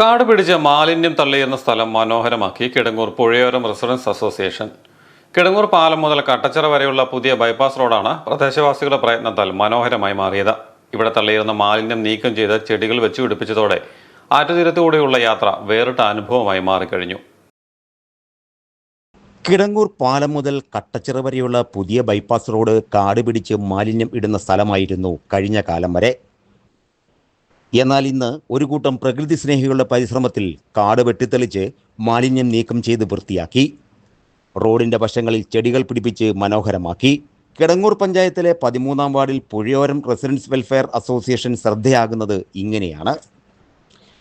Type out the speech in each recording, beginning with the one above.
കാട് പിടിച്ച മാലിന്യം തള്ളിയിരുന്ന സ്ഥലം മനോഹരമാക്കി കിടങ്ങൂർ പുഴയോരം റെസിഡൻസ് അസോസിയേഷൻ. കിടങ്ങൂർ പാലം മുതൽ കട്ടച്ചിറ വരെയുള്ള പുതിയ ബൈപ്പാസ് റോഡാണ് പ്രദേശവാസികളുടെ പ്രയത്നത്താൽ മനോഹരമായി മാറിയത്. ഇവിടെ തള്ളിയിരുന്ന മാലിന്യം നീക്കം ചെയ്ത് ചെടികൾ വെച്ചു പിടിപ്പിച്ചതോടെ ആറ്റുതീരത്തുകൂടെയുള്ള യാത്ര വേറിട്ട അനുഭവമായി മാറിക്കഴിഞ്ഞു. കിടങ്ങൂർ പാലം മുതൽ കട്ടച്ചിറ വരെയുള്ള പുതിയ ബൈപ്പാസ് റോഡ് കാട് പിടിച്ച് മാലിന്യം ഇടുന്ന സ്ഥലമായിരുന്നു കഴിഞ്ഞ കാലം വരെ. എന്നാൽ ഇന്ന് ഒരു കൂട്ടം പ്രകൃതി സ്നേഹികളുടെ പരിശ്രമത്തിൽ കാട് വെട്ടിത്തെളിച്ച് മാലിന്യം നീക്കം ചെയ്ത് വൃത്തിയാക്കി. റോഡിന്റെ വശങ്ങളിൽ ചെടികൾ പിടിപ്പിച്ച് മനോഹരമാക്കി. കിടങ്ങൂർ പഞ്ചായത്തിലെ പതിമൂന്നാം വാർഡിൽ പുഴയോരം റെസിഡൻസ് വെൽഫെയർ അസോസിയേഷൻ ശ്രദ്ധയാകുന്നത് ഇങ്ങനെയാണ്.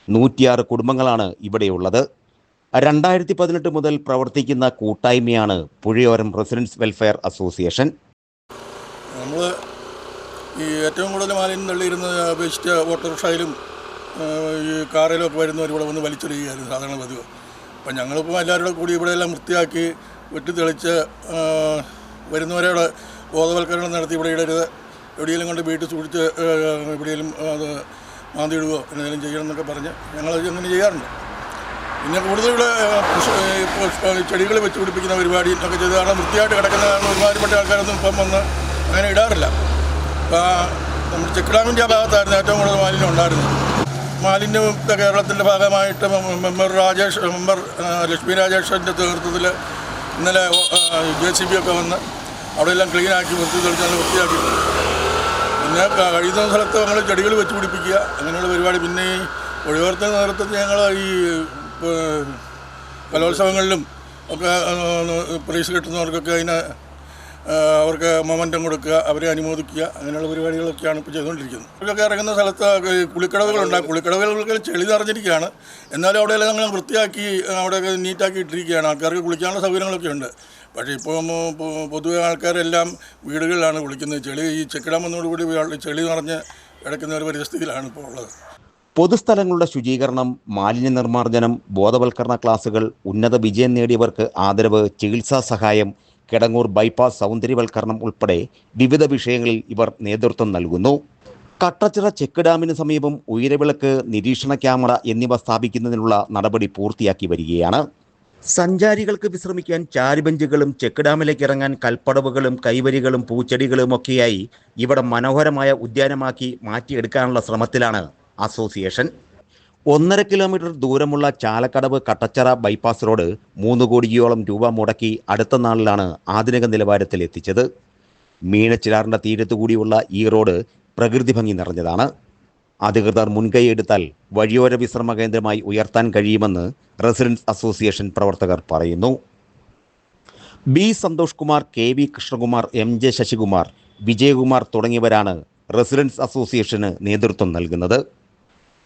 നൂറ്റിയാറ് കുടുംബങ്ങളാണ് ഇവിടെയുള്ളത്. രണ്ടായിരത്തി പതിനെട്ട് മുതൽ പ്രവർത്തിക്കുന്ന കൂട്ടായ്മയാണ് പുഴയോരം റെസിഡൻസ് വെൽഫെയർ അസോസിയേഷൻ. നമ്മൾ ഈ ഏറ്റവും കൂടുതൽ മാലിന്യം തള്ളിയിരുന്ന അപേക്ഷിച്ച് ഓട്ടോറിക്ഷയിലും ഈ കാറിലും ഒക്കെ വരുന്നവർ ഇവിടെ വന്ന് വലിച്ചെറിയുകയായിരുന്നു സാധാരണ പതിവ്. അപ്പം ഞങ്ങളിപ്പോൾ എല്ലാവരും കൂടി ഇവിടെ എല്ലാം വൃത്തിയാക്കി വെട്ടി തെളിച്ച് വരുന്നവരോട് ബോധവൽക്കരണം നടത്തി ഇവിടെ ഇടരുത്. എവിടെയെങ്കിലും കൊണ്ട് വീട്ടിൽ സൂക്ഷിച്ച് എവിടെയെങ്കിലും അത് മാന്തിയിടുകയോ എന്തെങ്കിലും ചെയ്യണം എന്നൊക്കെ പറഞ്ഞ് ഞങ്ങൾ അങ്ങനെ ചെയ്യാറുണ്ട്. പിന്നെ കൂടുതൽ ഇവിടെ ചെടികൾ വെച്ച് പിടിപ്പിക്കുന്ന പരിപാടി ഒക്കെ ചെയ്ത് കാരണം വൃത്തിയായിട്ട് കിടക്കുന്ന ഒരുമാതിരിപ്പെട്ട ആൾക്കാരൊന്നും ഇപ്പം വന്ന് അങ്ങനെ ഇടാറില്ല. നമ്മുടെ ചെക്കിടാമിന്റെ ആ ഭാഗത്തായിരുന്നു ഏറ്റവും കൂടുതൽ മാലിന്യം ഉണ്ടായിരുന്നത്. മാലിന്യമുക്ത കേരളത്തിന്റെ ഭാഗമായിട്ട് മെമ്പർ രാജേഷ് മെമ്പർ ലക്ഷ്മി രാജേഷിന്റെ നേതൃത്വത്തിൽ ഇന്നലെ ജെ സി ബി ഒക്കെ വന്ന് അവിടെയെല്ലാം ക്ലീനാക്കി വൃത്തി തെളിച്ചാൽ വൃത്തിയാക്കി പിന്നെ കഴിയുന്ന സ്ഥലത്ത് നമ്മൾ ചെടികൾ വെച്ച് പിടിപ്പിക്കുക അങ്ങനെയുള്ള പരിപാടി. പിന്നെ ഈ ഒഴിവർത്ത നേതൃത്വത്തിൽ ഞങ്ങൾ ഈ കലോത്സവങ്ങളിലും ഒക്കെ പ്രൈസ് കിട്ടുന്നവർക്കൊക്കെ അതിനെ അവർക്ക് മൊമെന്റം കൊടുക്കുക അവരെ അനുമോദിക്കുക അങ്ങനെയുള്ള പരിപാടികളൊക്കെയാണ് ഇപ്പോൾ ചെയ്തുകൊണ്ടിരിക്കുന്നത്. ഇവരൊക്കെ ഇറങ്ങുന്ന സ്ഥലത്ത് കുളിക്കടവുകളുണ്ട് കുളിക്കടവുകൾക്ക് ചെളി നിറഞ്ഞിരിക്കുകയാണ്. എന്നാലും അവിടെയെല്ലാം ഞങ്ങൾ വൃത്തിയാക്കി അവിടെയൊക്കെ നീറ്റാക്കി ഇട്ടിരിക്കുകയാണ്. ആൾക്കാർക്ക് കുളിക്കാനുള്ള സൗകര്യങ്ങളൊക്കെ ഉണ്ട്. പക്ഷേ ഇപ്പോൾ പൊതുവെ ആൾക്കാരെല്ലാം വീടുകളിലാണ് കുളിക്കുന്നത്. ചെളി ഈ ചെക്കിടാൻ വന്നതോടുകൂടി ചെളി നിറഞ്ഞ് കിടക്കുന്ന ഒരു പരിസ്ഥിതിയിലാണ് ഇപ്പോൾ ഉള്ളത്. പൊതുസ്ഥലങ്ങളുടെ ശുചീകരണം മാലിന്യ നിർമ്മാർജനം ബോധവൽക്കരണ ക്ലാസുകൾ ഉന്നത വിജയം നേടിയവർക്ക് ആദരവ് ചികിത്സാ സഹായം കിടങ്ങൂർ ബൈപ്പാസ് സൗന്ദര്യവൽക്കരണം ഉൾപ്പെടെ വിവിധ വിഷയങ്ങളിൽ ഇവർ നേതൃത്വം നൽകുന്നു. കട്ടച്ചിറ ചെക്ക് ഡാമിന് സമീപം ഉയരവിളക്ക് നിരീക്ഷണ ക്യാമറ എന്നിവ സ്ഥാപിക്കുന്നതിനുള്ള നടപടി പൂർത്തിയാക്കി വരികയാണ്. സഞ്ചാരികൾക്ക് വിശ്രമിക്കാൻ ചാരുബഞ്ചുകളും ചെക്ക് ഡാമിലേക്ക് ഇറങ്ങാൻ കൽപ്പടവുകളും കൈവരികളും പൂച്ചെടികളും ഒക്കെയായി ഇവിടെ മനോഹരമായ ഉദ്യാനമാക്കി മാറ്റിയെടുക്കാനുള്ള ശ്രമത്തിലാണ് അസോസിയേഷൻ. ഒന്നര കിലോമീറ്റർ ദൂരമുള്ള ചാലക്കടവ് കട്ടച്ചറ ബൈപ്പാസ് റോഡ് മൂന്ന് കോടിയോളം രൂപ മുടക്കി അടുത്ത നാളിലാണ് ആധുനിക നിലവാരത്തിൽ എത്തിച്ചത്. മീനച്ചിലാറിന്റെ തീരത്തുകൂടിയുള്ള ഈ റോഡ് പ്രകൃതി ഭംഗി നിറഞ്ഞതാണ്. അധികൃതർ മുൻകൈയെടുത്താൽ വഴിയോര വിശ്രമ കേന്ദ്രമായി ഉയർത്താൻ കഴിയുമെന്ന് റെസിഡൻസ് അസോസിയേഷൻ പ്രവർത്തകർ പറയുന്നു. B Santhosh Kumar K V Krishnakumar M J Sasikumar Vijayakumar തുടങ്ങിയവരാണ് റെസിഡൻസ് അസോസിയേഷന് നേതൃത്വം നൽകുന്നത്.